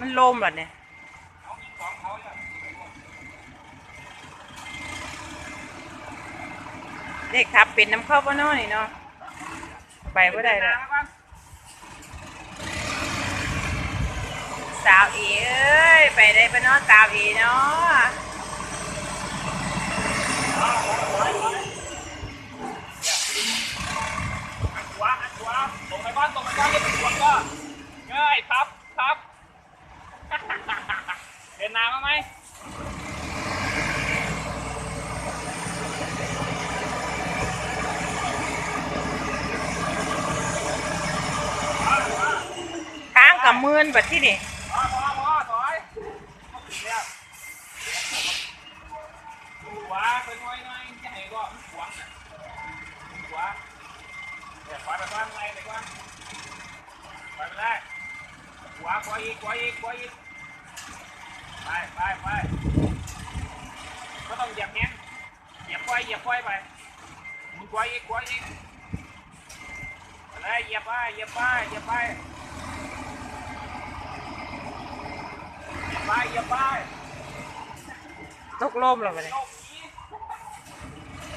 มันลมเหรอเนี่ยเด็กขับเป็นน้ำเข้าปะนาะนี่เนาะไปว่าได้ละสาวเอเอ้ยไปได้ปะเนาะสาวเอเนาะ หัวหันหัวตรงไปก้อนตรงไปก้อนยังเป็นหัวก็เงยพับพับ เดินน้ำมาไหม ค้างกับมือ นบัดที่นี่พอพอถอยเนี่ยหัวเป็นน้อยน้อยจะให้ก็หัวหัวเดี๋ยวปล่อยไปก้อนไปไปก้อนปไปได้หัวปล่อยอีกปล่อยอีกปล่อยอีกไปไปไปก็ต้องเหยียบเนี้ยเหยียบปล่อยเหยียบปล่อยไปมึงปล่อยอีกปล่อยอีกไปเลยเหยียบไปเหยียบไปเหยียบไป อย่าไปอย่าไป ตกลมเหรอบัดนี้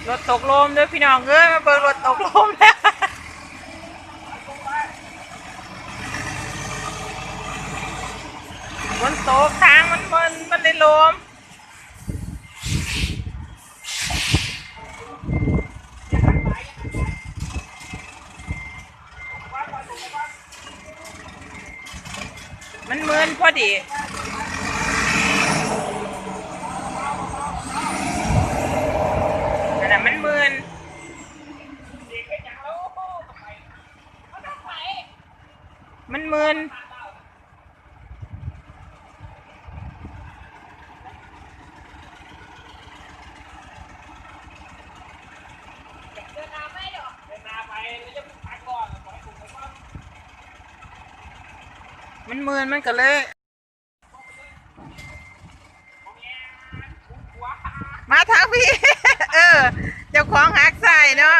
รถตกลมเด้วยพี่น้องเอ้ยมาเบิ่งรถตกลมแล้วมันตกทางมันมันมันเลยลมมันมืนพอดี นั่นน่ะมันมืน มันมืนมันมืนมันก็เลย มาทางพี่ เออ เจ้าของหักใส่เนาะ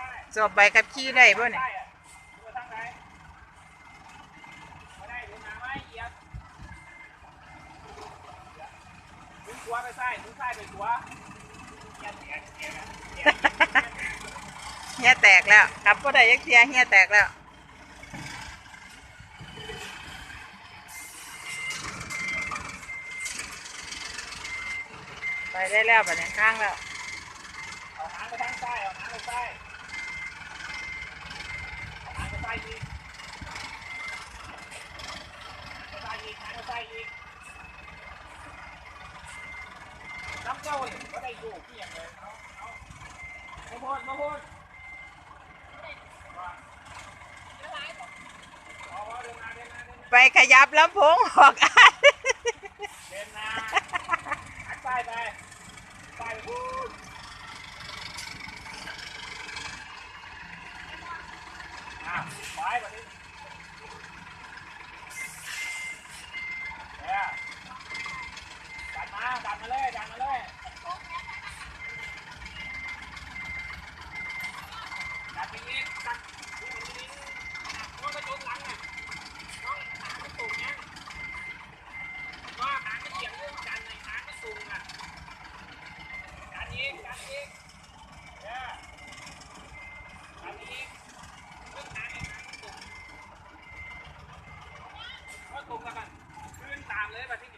สอบใบขับขี่ได้ป่ะเนี่ยหัวไปใส่ถึงใส่ไปหัวเฮียแตกแล้วครับก็ได้ยักเทียเฮียแตกแล้วไปได้แล้วแบบนี้ข้างแล้วเอาหางไปทางซ้ายเอาหางไปซ้ายเอาหางไปซ้ายอีกไปซ้าย อีกหางไปซ้ายอีกน้ำเจ้าเลยก็ได้อยู่ที่อย่างเลยเอาเอามาพูดมาพูดเอาเอาเดินเมาเดินไปขยับลำโพงออกอะเดินมาหักซ้ายไปไปพูดอะไปแบบนี้ ลยดันมาเลยดันไปนี้ดันไปนี้น้องกระจุหลังน่ะน้องหามันสูงเงน้องหามันเฉียงเรื่องดันหน่างมัสูงอะดันอีกดันอีกเด้อดันอีกเรื่องหางไอ้หางนสูงตรงกันขึ้นตามเลยแบบที่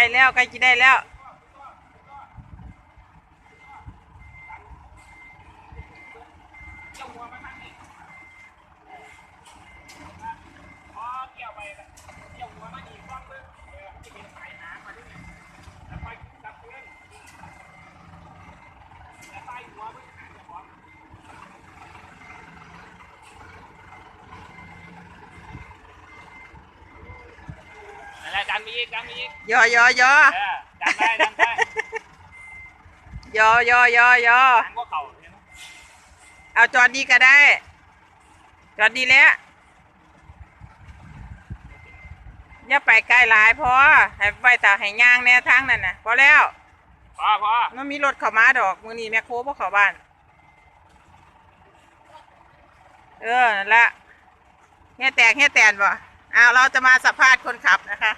ล้แล้วใกล้จะได้แล้ว เกี่ยวหัวมาทางนี้พอเกี่ยวไปแบบเกี่ยวหัวมาอีกรอบนึงเออมันจะเป็นสายน้ำมาด้วยเนี่ยแล้วไปจับเพื่อนแล้วไปหัวมันหางจะพร้อม อะไรกันมีอีกกันมีอีกยอยอยอเออดันได้ดันได้ยอยอยอยอดันก็เข่าเห็นไหมเอาจอดดีก็ได้ จอดดีแล้วอย่าไปใกล้หลายพอให้ไปตาให้ย่างแนวทางนั่นน่ะพอแล้ว พอพอมันมีรถเข้ามาดอกมือนี้แม่โคบ่เข้าบ้าน เออนั่นละเฮียแตกเฮียแตนบ่เอาเราจะมาสัมภาษณ์คนขับนะคะ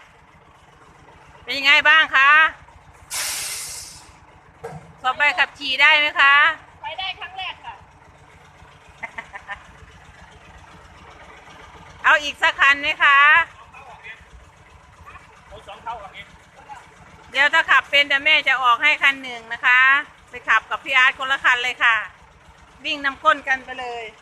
เป็นยังไงบ้างคะสอบใบขับขี่ได้ไหมคะ ไปได้ครั้งแรกค่ะ เอาอีกสักคันไหมคะโอ้สองเท่ากับนี้เดี๋ยวถ้าขับเป็นเดี๋ยวแม่จะออกให้คันหนึ่งนะคะ ไปขับกับพี่อาร์ตคนละคันเลยค่ะ วิ่งนำก้นกันไปเลยเ